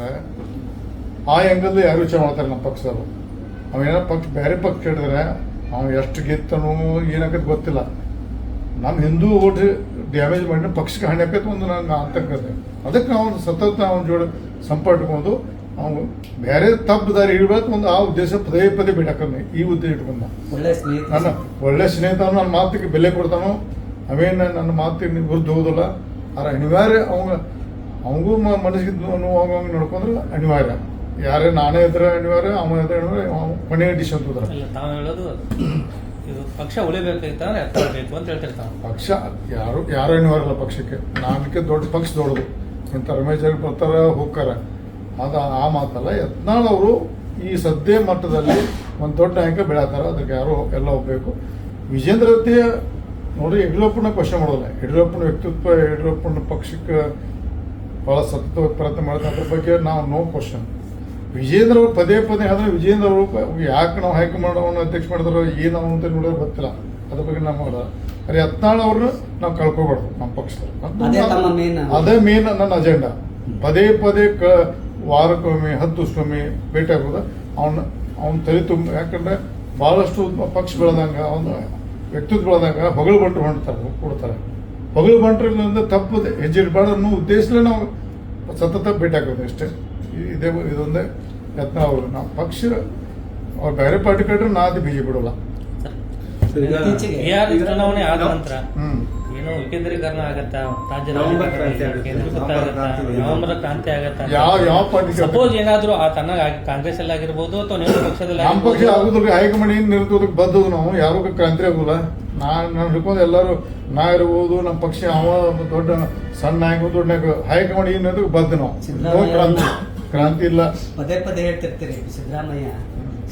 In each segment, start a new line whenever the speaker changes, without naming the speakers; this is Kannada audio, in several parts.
ಮಾಡಿದ್ರೆ ಆ ಆ್ಯಂಗಲ್ ಯಾರು ವಿಚಾರ ಮಾಡ್ತಾರೆ ನಮ್ಮ ಪಕ್ಷದವರು? ಅವೇನೋ ಪಕ್ಷ ಬೇರೆ ಪಕ್ಷ ಹಿಡಿದ್ರೆ ಅವ್ನು ಎಷ್ಟು ಗೆತ್ತನೋ ಏನಾಗತ್ತೆ ಗೊತ್ತಿಲ್ಲ. ನಮ್ಮ ಹಿಂದೂ ಓಟ್ ಡ್ಯಾಮೇಜ್ ಮಾಡಿದ್ರೆ ಪಕ್ಷಕ್ಕೆ ಹಾನಿ ಆಕೈತೆ ಒಂದು ನಾನು ಅಂತಕ್ಕಂತೆ ಅದಕ್ಕೆ ಅವನು ಸತತ ಅವನ ಜೋಡಿ ಸಂಪರ್ಕ ಅವನು ಬೇರೆ ತಪ್ಪು ದಾರಿ ಹಿಡ್ಬೇಕು ಒಂದು ಆ ಉದ್ದೇಶ ಪದೇ ಪದೇ ಬಿಡಕ್ಕಂದೆ ಈ ಉದ್ದೇಶ ಇಟ್ಕೊಂಡ.
ಒಳ್ಳೆ ಸ್ನೇಹಿತ.
ನನ್ನ ಒಳ್ಳೆ ಸ್ನೇಹಿತ ನನ್ನ ಮಾತಿಗೆ ಬೆಲೆ ಕೊಡ್ತಾನೋ ಅವೇನು ನನ್ನ ಮಾತಿಗೆ ವಿರುದ್ಧ ಹೋಗೋದಿಲ್ಲ. ಆದ್ರೆ ಅನಿವಾರ್ಯ ಅವಂಗ ಅವಂಗೂ ಮನಸ್ಸಿಗೆ ನೋವು ನಡ್ಕೊಂಡ್ರೆ ಅನಿವಾರ್ಯ. ಯಾರೇ ನಾನೇ ಇದ್ರೆ ಅನಿವಾರ್ಯ ಅವನ ಇದ್ರೆ ಅನಿವಾರ್ಯ ಕೊನೆಯ ಡಿಶ್
ಅಂತ ತಾವು ಹೇಳೋದು ಇದು ಪಕ್ಷ ಉಳಿಬೇಕಾಗಿತ್ತಂದ್ರೆ ಎತ್ತಬೇಕು ಅಂತ ಹೇಳ್ತಿರ್ತಾನೆ
ಪಕ್ಷ ಯಾರು ಯಾರು ಅನಿವಾರ್ಯ ಇಲ್ಲ ಪಕ್ಷಕ್ಕೆ? ನಾನಕ್ಕೆ ದೊಡ್ಡ ಪಕ್ಷ ದೊಡ್ಡದು. ಇಂಥ ರಮೇಶ್ ಅವ್ರು ಬರ್ತಾರ ಹೋಗ್ತಾರ. ಅದ ಆ ಮಾತಲ್ಲ ಯತ್ನಾಳ್ ಅವರು ಈ ಸದ್ಯ ಮಟ್ಟದಲ್ಲಿ ಒಂದು ದೊಡ್ಡ ನಾಯಕ ಬೆಳೀತಾರ. ಅದಕ್ಕೆ ಯಾರು ಎಲ್ಲ ಹೋಗ್ಬೇಕು ವಿಜೇಂದ್ರ ನೋಡಿ ಯಡಿಯೂರಪ್ಪನ ಕ್ವಶನ್ ಮಾಡೋಲ್ಲ ಯಡಿಯೂರಪ್ಪನ ವ್ಯಕ್ತಿತ್ವ ಯಡಿಯೂರಪ್ಪನ ಪಕ್ಷಕ್ಕೆ ಬಹಳ ಸತತವಾಗಿ ಪ್ರಯತ್ನ ಮಾಡ್ತಾರೆ ಅದ್ರ ಬಗ್ಗೆ ನಾವು ನೋ ಕ್ವಶನ್ ವಿಜೇಂದ್ರ ಅವರು ಪದೇ ಪದೇ ಆದರೆ ವಿಜೇಂದ್ರ ಅವರು ಯಾಕೆ ನಾವು ಹೈಕಮಾಂಡ್ ಅವನ್ನ ಅಧ್ಯಕ್ಷ ಮಾಡಿದ್ರು ಏನು ಅವ್ನು ಅಂತ ನೋಡೋದು ಗೊತ್ತಿಲ್ಲ. ಅದ್ರ ಬಗ್ಗೆ ನಾವು ಮಾಡೋದು ಅರೆ ಹತ್ನಾಳು ಅವ್ರನ್ನ ನಾವು ಕಳ್ಕೊಬಾರ್ದು ನಮ್ಮ ಪಕ್ಷದಲ್ಲಿ
ಅದೇ
ಮೇನ್ ನನ್ನ ಅಜೆಂಡಾ ಪದೇ ಪದೇ ಕ ವಾರಕ್ಕೊಮ್ಮೆ ಹತ್ತು ವರ್ಷಕ್ಕೊಮ್ಮೆ ಭೇಟಿ ಆಗ್ಬೋದು? ಅವನ ಅವ್ನ ತಲೆ ತುಂಬ ಯಾಕಂದ್ರೆ ಭಾಳಷ್ಟು ಪಕ್ಷ ಬೆಳೆದಂಗ ಅವನ ವ್ಯಕ್ತಿತ್ವ ಬೆಳೆದಂಗ ಹೊಗಳು ಬಂಟ್ರು ಹೊಂಡ್ತಾರೆ ಕೊಡ್ತಾರೆ. ಹೊಗಳು ಬಂಟ್ರಿಂದ ತಪ್ಪದೆ ಹೆಜ್ಜೆ ಇಡಬಾರ್ದು ಅನ್ನೋ ಉದ್ದೇಶದಲ್ಲೇ ನಾವು ಸತತ ಭೇಟಿ ಹಾಕೋದು ಅಷ್ಟೇ. ಇದೇ ಇದೊಂದೇ ಯತ್ನ ಅವರು. ನಮ್ಮ ಪಕ್ಷ ಅವ್ರು ಬೇರೆ ಪಾರ್ಟಿ ಕಟ್ರೆ ನಾ ಅದು ಬಿ ಜೆ ಬಿಡೋಲ್ಲ
ಇತ್ತೀಚೆಗೆ
ಬಿಹಾರ ಚುನಾವಣೆ ಆದ ನಂತರ
ಹ್ಮ್.
ವಿಕೇಂದ್ರೀಕರಣ ಆಗತ್ತಾ?
ನವೆಂಬರ್ ಕ್ರಾಂತಿ ಆಗುತ್ತೆ.
ಯಾವ ಯಾವ ಪಾರ್ಟಿ
ಸಪೋಸ್ ಏನಾದ್ರೂ ಆ ತನ್ನ ಕಾಂಗ್ರೆಸ್ ಅಲ್ಲಿ ಆಗಿರ್ಬೋದು ಅಥವಾ ನಿಮ್ಮ ಪಕ್ಷದಲ್ಲಿ
ನಮ್ಮ ಪಕ್ಷ. ಆಗುದಿಲ್ಲ ಹೈಕಮಾಂಡ್ ಏನ್ ನಿರ್ತದಕ್ಕೆ ಬದ್ದದು ನಾವು? ಯಾರು ಕ್ರಾಂತಿ ಆಗುಲ್ಲ ನಾನು ಹಿಡ್ಕೊಂಡು ಎಲ್ಲರೂ ನಾ ಇರ್ಬೋದು ನಮ್ಮ ಪಕ್ಷ ಅವ ದೊಡ್ಡ ಸಣ್ಣ ನಾಯಕ ದೊಡ್ಡ ನಾಯಕ ಹೈಕಮಾಂಡ್ ಏನ್ ನಿರ್ತಕ್ಕೆ ನಾವು? ಕ್ರಾಂತಿ. ಕ್ರಾಂತಿ ಇಲ್ಲ.
ಪದೇ ಪದೇ ಹೇಳ್ತಿರ್ತೀರಿ ಸಿದ್ದರಾಮಯ್ಯ.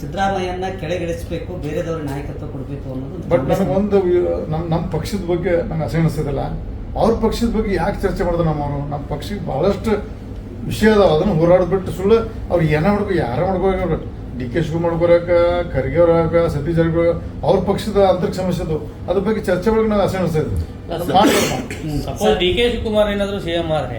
ಸಿದ್ದರಾಮಯ್ಯನ ಕೆಳಗಿಳಿಸ್ಬೇಕು ಬೇರೆದವ್ರ ನಾಯಕತ್ವ ಕೊಡಬೇಕು ಅನ್ನೋದು
ಬಟ್ ನನಗೊಂದು ನಮ್ಮ ನಮ್ಮ ಪಕ್ಷದ ಬಗ್ಗೆ ನಂಗೆ ಅಸಹನಿಸ್ತದಲ್ಲ ಅವ್ರ ಪಕ್ಷದ ಬಗ್ಗೆ ಯಾಕೆ ಚರ್ಚೆ ಮಾಡಿದ್ರು ನಮ್ಮವರು? ನಮ್ಮ ಪಕ್ಷಕ್ಕೆ ಬಹಳಷ್ಟು ವಿಷಯ ಅದಾವ. ಅದನ್ನು ಹೋರಾಡ್ಬಿಟ್ಟು ಸುಳ್ಳು ಅವ್ರು ಏನ ಮಾಡ್ಬೇಕು ಯಾರ ಮಾಡ್ಕೋ ಡಿ ಕೆ ಶಿವಕುಮಾರ್ ಮಾಡ್ಕೊರಕ ಖರ್ಗೆ ಅವ್ರ ಸತೀಶ್ ಜಾರಕಿಹೊಳಿ ಅವ್ರ ಪಕ್ಷದ ಅಂತರಿಕ ಸಮಸ್ಯೆ ಅದು. ಅದ್ರ ಬಗ್ಗೆ ಚರ್ಚೆ ಒಳಗೆ ನಾನು
ಹ್ಮ್.
ಸಪೋಸ್ ಡಿ ಕೆ ಶಿವಕುಮಾರ್ ಏನಾದ್ರು ಸಿಎಂ ಆದ್ರೆ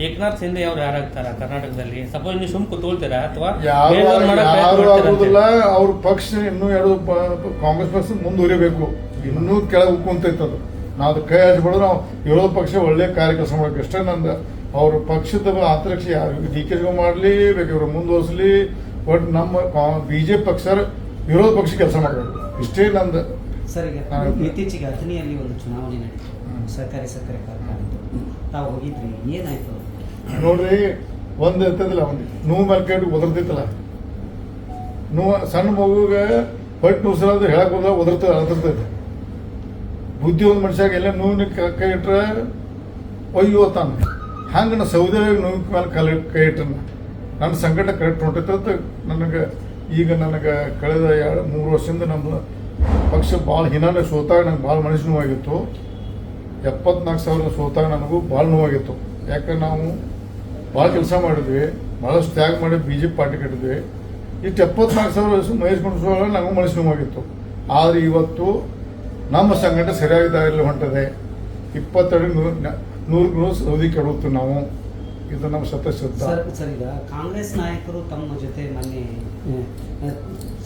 ಏಕನಾಥ್ ಶಿಂದೆ ಅವ್ರು ಯಾರಾಗ್ತಾರ ಕರ್ನಾಟಕದಲ್ಲಿ? ಸಪೋಸ್ ನೀವು ಸುಮ್ ಕೂತ್ಕೊಳ್ತೀರಾ ಅಥವಾ
ಯಾರು ಆಗುದಿಲ್ಲ ಅವ್ರ ಪಕ್ಷ ಇನ್ನೂ ಎರಡು ಪ- ಕಾಂಗ್ರೆಸ್ ಪಕ್ಷ ಮುಂದುವರಿಬೇಕು. ಇನ್ನೂ ಕೆಳಗೆ ಉಕ್ಕೊಂತೈತೆ ಅದು ನಾವು ಅದು ಕೈ ಹಚ್ಬಿಡೋದು ನಾವು ಹೇಳೋ ಪಕ್ಷ ಒಳ್ಳೆ ಕಾರ್ಯ ಕೆಲಸ ಮಾಡಬೇಕು. ಅಷ್ಟೇ ನಂದು ಅವ್ರ ಪಕ್ಷದ ಅಂತರಿಕ್ಷ ಯಾರು ಡಿ ಕೆ ಮಾಡಲಿ ಬೇಕಾದ್ರೆ ಮುಂದುವರಿಸಲಿ. ಬಟ್ ನಮ್ಮ ಬಿ ಜೆ ಪಿ ಪಕ್ಷ ವಿರೋಧ ಪಕ್ಷ ಕೆಲಸ ಮಾಡಬೇಕು. ಇಷ್ಟೇ ನಂದು.
ಸರ್ ಈಗ. ಇತ್ತೀಚೆಗೆ ಅಥಣಿಯಲ್ಲಿ ಒಂದು ಚುನಾವಣೆ ನಡೀತು. ಸರ್ಕಾರಿ ಸಕ್ಕರೆ ಕಾರ್ಖಾನೆ. ತಾವು ಹೋಗಿದ್ರಿ ಏನಾಯ್ತು
ನೋಡ್ರಿ, ಒಂದು ಇರ್ತದಿಲ್ಲ ಒಂದು ನೋವು ಮೇಲೆ ಕೈ ನೋವು ಸಣ್ಣ ಮಗುಗೆ ಹೊಟ್ಟೆ ನುಸಿರಾದ್ರೆ ಹೇಳಕ್ ಹೋದ ಒದರ್ತ ಅಳತಿರ್ತೈತೆ ಬುದ್ಧಿ ಒಂದು ಮನುಷ್ಯಾಗ ಎಲ್ಲ ನೋವಿನ ಕ- ಇಟ್ರೆ ಒಯ್ಯೋ ತಾನ. ಹಂಗೆ ನಾ ಸೌದೆ ನೋವಿನ ಮೇಲೆ ಕಲ್ ಕೈ ಇಟ್ಟನ ನನ್ನ ಸಂಕಟ ಕರೆಕ್ಟ್ ಹೊಂಟೈತೆ ನನಗೆ ಈಗ ನನಗೆ ಕಳೆದ ಎರಡು ಮೂರು ವರ್ಷದಿಂದ ನಮ್ಮ ಪಕ್ಷ ಭಾಳ ಹಿನಾನೆ ಸೋತಾಗ ನಂಗೆ ಭಾಳ ಮನುಷ್ಯನೂ ನೋವಾಗಿತ್ತು ಎಪ್ಪತ್ನಾಲ್ಕು ಸಾವಿರ ಸೋತಾಗ ನನಗೂ ಭಾಳ ನೋವಾಗಿತ್ತು. ಯಾಕಂದ್ರೆ ನಾವು ಭಾಳ ಕೆಲಸ ಮಾಡಿದ್ವಿ ಭಾಳಷ್ಟು ತ್ಯಾಗ ಮಾಡಿ ಬಿ ಜೆ ಪಿ ಪಾರ್ಟಿ ಕಟ್ಟಿದ್ವಿ. ಇಷ್ಟು ಎಪ್ಪತ್ನಾಲ್ಕು ಸಾವಿರ ವಯಸ್ಸು ಮಹೇಶ್ ಕುಣಸ್ವಾಮಿ ನನಗೂ ಮನಸ್ಸು ನೋವಾಗಿತ್ತು ಆದರೆ ಇವತ್ತು ನಮ್ಮ ಸಂಘಟನೆ ಸರಿಯಾಗಿ ದಾರಿಯಲ್ಲಿ ಹೊಂಟದೆ. ಇಪ್ಪತ್ತೆರಡು ನೂರು ನೂರು ಸೌದಿ ಕೆಡುತ್ತೆ ನಾವು. ಇದು ನಮ್ಮ ಸತ್ಯ
ಸರ್ ಸರ್ ಈಗ ಕಾಂಗ್ರೆಸ್ ನಾಯಕರು ತಮ್ಮ ಜೊತೆ ಮೊನ್ನೆ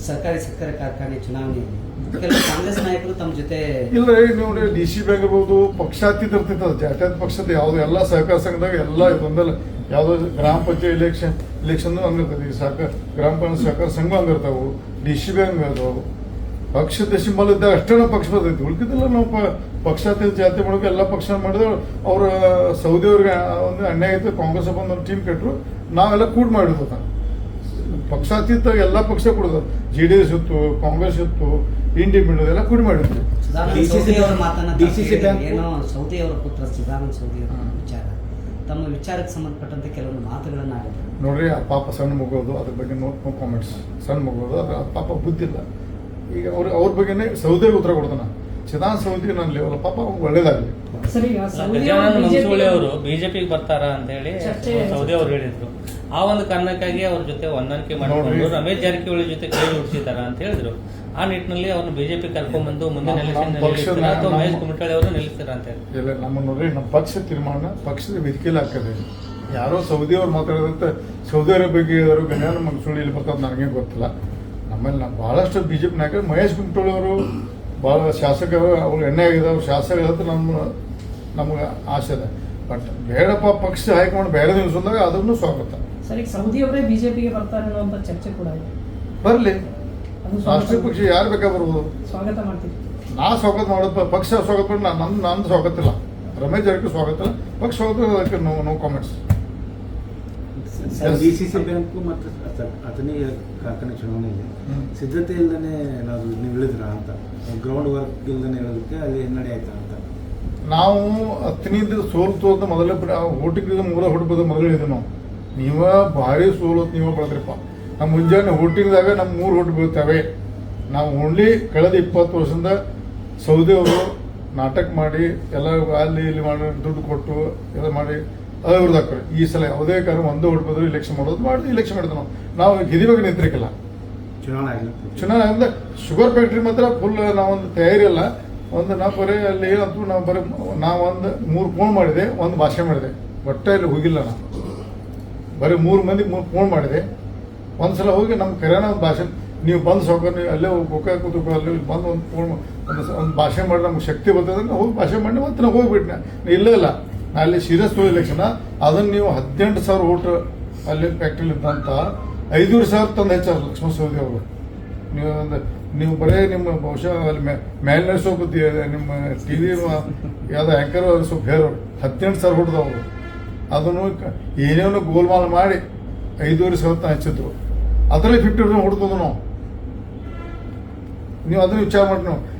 ಸರ್ಕಾರಿ ಸಕ್ಕರೆ ಕಾರ್ಖಾನೆ ಚುನಾವಣೆಯಲ್ಲಿ ಕೆಲವು ಕಾಂಗ್ರೆಸ್ ನಾಯಕರು ತಮ್ಮ ಜೊತೆ
ಇಲ್ಲ ರೀ ನೋಡಿ ಡಿ ಸಿ ಬ್ಯಾಂಕ್ ಇರ್ಬೋದು ಪಕ್ಷಾತೀತ ಇರ್ತಿತ್ತು. ಜಾತ್ಯಾತ ಪಕ್ಷದ ಯಾವ್ದು ಎಲ್ಲ ಸಹಕಾರ ಸಂಘದಾಗ ಎಲ್ಲ ಇದೊಂದಲ್ಲ. ಯಾವುದೋ ಗ್ರಾಮ ಪಂಚಾಯತ್ ಇಲೆಕ್ಷನ್ ಇಲೆಕ್ಷನ್ ಹಂಗಿರ್ತದೆ ಈ ಸಹಕಾರ ಗ್ರಾಮ ಪಂಚಾಯತ್ ಸಹಕಾರ ಸಂಘ ಹಂಗಿರ್ತಾವು ಡಿ ಸಿ ಬಿ ಅದಾವು ಪಕ್ಷದ ಸಿಂಬಲ್ ಇದ್ದಾಗ ಅಷ್ಟೇ ನಾವು ಪಕ್ಷ ಬರ್ತೈತಿ. ಉಳ್ಕಿದಿಲ್ಲ ನಾವು ಪ- ಪಕ್ಷಾತೀತ ಜಾತಿ ಮಾಡೋಕೆ ಎಲ್ಲ ಪಕ್ಷ ಮಾಡಿದ್ರು ಅವ್ರ ಸೌದಿಯವ್ರಿಗೆ ಒಂದು ಅನ್ಯಾಯ ಆಯಿತು ಕಾಂಗ್ರೆಸ್ ಬಂದು ಒಂದು ಟೀಮ್ ಕಟ್ಟರು ನಾವೆಲ್ಲ ಕೂಡ್ ಮಾಡಿದ್ವು. ಪಕ್ಷಾತೀತ ಎಲ್ಲ ಪಕ್ಷ ಕೊಡೋದು. ಜೆ ಡಿ ಎಸ್ ಇತ್ತು ಕಾಂಗ್ರೆಸ್ ಇತ್ತು ಇಂಡಿಪೆಂಡೆಂಟ್ ಎಲ್ಲ ಕೂಡಿ ಮಾಡಿದ್ವಿ.
ಡಿಸಿಸಿ
DCC
ಸೌದಿ ಅವರ ಮಾತನ್ನ ತಾವು
DCC
ಕೇಳಿದ್ರಿ.
ಬ್ಯಾಂಕು-
ಏನೋ ಸೌದಿ ಅವರ ಪುತ್ರ ಸುಧಾರಣ
ಸೌದಿಯವರ
ವಿಚಾರ. ತಮ್ಮ ವಿಚಾರಕ್ಕೆ ಸಂಬಂಧಪಟ್ಟಂತೆ ಕೆಲವೊಂದು ಮಾತುಗಳನ್ನು ಆಡಿದ್ರು
ನೋಡ್ರಿ, ಆ ಪಾಪ ಸಣ್ಣ ಮಗೋದು ಅದ್ರ ಬಗ್ಗೆ ನೋ ಕಾಮೆಂಟ್ಸ್ ಸಣ್ಣ ಮಗೋದು ಅದ್ರ ಪಾಪ ಬುದ್ಧಿಲ್ಲ ಈಗ ಅವ್ರ ಅವ್ರ ಬಗ್ಗೆನೇ ಸೌದೆ ಉತ್ತರ ಕೊಡ್ತಾನ. ಚಿದಾನ್ ಸೌದಿ ನನ್ನ ಲೆವೆಲ್ ಪಾಪ ಒಳ್ಳೇದಾಗಲಿ.
ಸರಿ ಸೌದಿ ಅವರು
ಬಿಜೆಪಿ ಬಿಜೆಪಿಗೆ ಬರ್ತಾರ ಅಂತ ಹೇಳಿ ಸೌದಿ ಅವರು ಹೇಳಿದ್ರು. ಆ ಒಂದು ಕಾರಣಕ್ಕಾಗಿ ಅವ್ರ ಜೊತೆ ಹೊಂದಾಣಿಕೆ ಮಾಡಿಕೊಂಡು. ರಮೇಶ್ ಜಾರಕಿಹೊಳಿ ಜೊತೆ ಕೈ ಹುಡ್ಸಿದಾರ ಅಂತ ಹೇಳಿದ್ರು. ಆ ನಿಟ್ಟಿನಲ್ಲಿ ಅವ್ರನ್ನ ಬಿಜೆಪಿ ಕರ್ಕೊಂಡ್ಬಂದು ಮುಂದಿನ
ನಮ್ಮ-
ಎಲೆಕ್ಷನ್ ಅಥವಾ ಮಹೇಶ್ ಕುಮಟಳ್ಳಿ ಅವರು ನಿಲ್ಲಿಸ್ತಾರ ಅಂತ ಹೇಳಿ
ಇಲ್ಲ ನಮ್ಮ ನೋಡ್ರಿ ನಮ್ಮ ಪಕ್ಷ ತೀರ್ಮಾನ ಪಕ್ಷದ ವೇದಿಕೆಯಲ್ಲಿ ಹಾಕದೆ ಯಾರೋ ಸೌದಿ ಅವ್ರು ಮಾತಾಡೋದಂತ ಸೌದಿ ಅರೇಬಿಯಾ ಬಗ್ಗೆ ಅವರು ಗಣ್ಯ ನಮಗೆ ಸುಳ್ಳು ಇಲ್ಲಿ ಬರ್ತದೆ ನನಗೆ ಗೊತ್ತಿಲ್ಲ. ನಮ್ಮಲ್ಲಿ ನಾವು ಭಾಳಷ್ಟು ಬಿಜೆಪಿ ನಾಯಕರು ಮಹೇಶ್ ಕುಮಟಳ್ಳಿ ಅವರು ಭಾಳ ಶಾಸಕರು ಅವ್ರು ಎಣ್ಣೆ ಆಗಿದ್ದಾರೆ ಶಾಸಕರು ಅಂತ ನಮ್ಮ ನಮ್ಗೆ ಆಸೆ ಇದೆ. ಬಟ್ ಬೇಡಪ್ಪ ಪಕ್ಷ ಹೈಕಮಾಂಡ್ ಬೇರೆ ದಿವಸದಾಗ ಅದನ್ನು ಸ್ವಾಗತ.
ಸರಿ ಈಗ ಸೌದಿ ಅವರೇ ಬಿಜೆಪಿಗೆ ಬರ್ತಾರೆ ಅನ್ನುವಂಥ ಚರ್ಚೆ ಕೂಡ ಇದೆ.
ಬರಲಿ.
ಅದು
ರಾಷ್ಟ್ರೀಯ ಪಕ್ಷ ಯಾರು ಬೇಕಾ ಬರ್ಬೋದು
ಸ್ವಾಗತ ಮಾಡ್ತೀವಿ.
ನಾ ಸ್ವಾಗತ ಮಾಡೋದು ಪಕ್ಷ ಸ್ವಾಗತ ಮಾಡಿ ನಾನು ನನ್ನ ನಂದು ಸ್ವಾಗತ ಇಲ್ಲ. ರಮೇಶ್ ಜಾರಕಿಹೊಳಿ ಸ್ವಾಗತ ಇಲ್ಲ. ಪಕ್ಷ ಸ್ವಾಗತ ಅದಕ್ಕೆ no no comments
D C C bank ಮತ್ತು ಕಾರ್ಖಾನೆ ಚುನಾವಣೆ
ಇದೆ.
ಸಿದ್ಧತೆ ಇಲ್ಲದೆ ನಾವು ನೀವು ಇಳಿದ್ರ ಅಂತ? ಗ್ರೌಂಡ್ ವರ್ಕ್ ಇಲ್ಲದೆ ಹೇಳೋದಕ್ಕೆ ಅಲ್ಲಿ ಹಿನ್ನಡೆ ಆಯ್ತಾ?
ನಾವು ಹತ್ತನಿಂದ ಸೋಲ್ತು ಅಂತ ಮೊದಲೇ ಓಟಿಂಗ್ ಮೂಲ ಹುಡುಕದ ಮೊದಲು ಇದು ನಾವು. ನೀವ ಭಾರಿ ಸೋಲತ್ ನೀವ ಬಳದ್ರಿಪ್ಪ. ನಮ್ಮ ಮುಂಜಾನೆ ಓಟಿಂಗ್ದಾಗ ನಮ್ಮ ಮೂರು ಹೊಟ್ಟು ಬೀಳ್ತವೆ. ನಾವು ಓನ್ಲಿ ಕಳೆದ ಇಪ್ಪತ್ತು ವರ್ಷದಿಂದ ಸೌದಿ ಅವರು ನಾಟಕ ಮಾಡಿ ಎಲ್ಲ ಅಲ್ಲಿ ಇಲ್ಲಿ ಮಾಡಿ ದುಡ್ಡು ಕೊಟ್ಟು ಎಲ್ಲ ಮಾಡಿ ಹಾಕ್ರಿ ಈ ಸಲ ಯಾವುದೇ ಕಾರಣ ಒಂದೇ ಓಟ್ ಬಂದ್ರು ಇಲೆಕ್ಷನ್ ಮಾಡೋದು ಮಾಡಿ ಇಲೆಕ್ಷನ್ ಮಾಡಿದ್ವಿ ನಾವು. ನಾವು ಗಿರಿಬೇಕು ನಿಂತಿರಕ್ಕಿಲ್ಲ
ಚುನಾವಣೆ
ಚುನಾವಣೆ ಅಂದ್ರೆ ಶುಗರ್ ಫ್ಯಾಕ್ಟ್ರಿ ಮಾತ್ರ ಫುಲ್ ನಾವೊಂದು ತಯಾರಿ ಇಲ್ಲ ಒಂದು ನಾ ಬರೀ ಅಲ್ಲಿ ಏನಂತೂ ನಾವು ಬರೀ ನಾವೊಂದು ಮೂರು ಫೋನ್ ಮಾಡಿದೆ, ಒಂದು ಭಾಷೆ ಮಾಡಿದೆ. ಒಟ್ಟೆ ಇಲ್ಲಿ ಹೋಗಿಲ್ಲ ನಾನು ಬರೀ ಮೂರು ಮಂದಿ ಮೂರು ಫೋನ್ ಮಾಡಿದೆ. ಒಂದು ಸಲ ಹೋಗಿ ನಮ್ಮ ಕರೆನ ಒಂದು ಭಾಷೆ, ನೀವು ಬಂದು ಸಾಕು, ನೀವು ಅಲ್ಲೇ ಹೋಗಿ ಕೂತು ಅಲ್ಲಿ ಬಂದು ಒಂದು ಫೋನ್ ಒಂದು ಒಂದು ಭಾಷೆ ಮಾಡಿ ನಮ್ಗೆ ಶಕ್ತಿ ಬರ್ತದೆ ನಾವು ಹೋಗಿ ಭಾಷೆ ಮಾಡಿ ಮತ್ತೆ ನಾವು ಹೋಗಿಬಿಟ್ಟೆ ನಾ ಇಲ್ಲ ಇಲ್ಲ. ನಾ ಅಲ್ಲಿ ಸೀರಿಯಸ್ ತೊಗೊಳ್ಳಿ ಲಕ್ಷಣ ಅದನ್ನು ನೀವು ಹದಿನೆಂಟು ಸಾವಿರ ಓಟ್ ಅಲ್ಲಿ ಫ್ಯಾಕ್ಟ್ರಿಲಿ ಬಂತ ಐದೂರು ಸಾವಿರ ತಂದು ಹೆಚ್ಚಾರ ಲಕ್ಷ್ಮಣ ಸೌದಿ ಅವರು. ನೀವು ಒಂದು ನೀವು ಬರೇ ನಿಮ್ಮ ಬಹುಶಃ ಅಲ್ಲಿ ಮೇಲಿನ ಸೋಪ್ ದಿ- ನಿಮ್ಮ ಟಿ ವಿ ಯಾವುದೋ ಆ್ಯಂಕರ್ ಸ್ವಲ್ಪ ಹೇರೋರು ಹತ್ತೆಂಟು ಸಾವಿರ ಹೊಡೆದವರು ಅದನ್ನು ಏನೇನೋ ಗೋಲ್ಮಾಲ್ ಮಾಡಿ ಐದೂವರೆ ಸಾವಿರ ಹಚ್ಚಿದ್ರು. ಅದರಲ್ಲಿ ಫಿಫ್ಟಿ ಪರ್ಸೆಂಟ್ ಹೊಡ್ತದ ನಾವು. ನೀವು ಅದನ್ನ ವಿಚಾರ ಮಾಡಿ ನಾವು.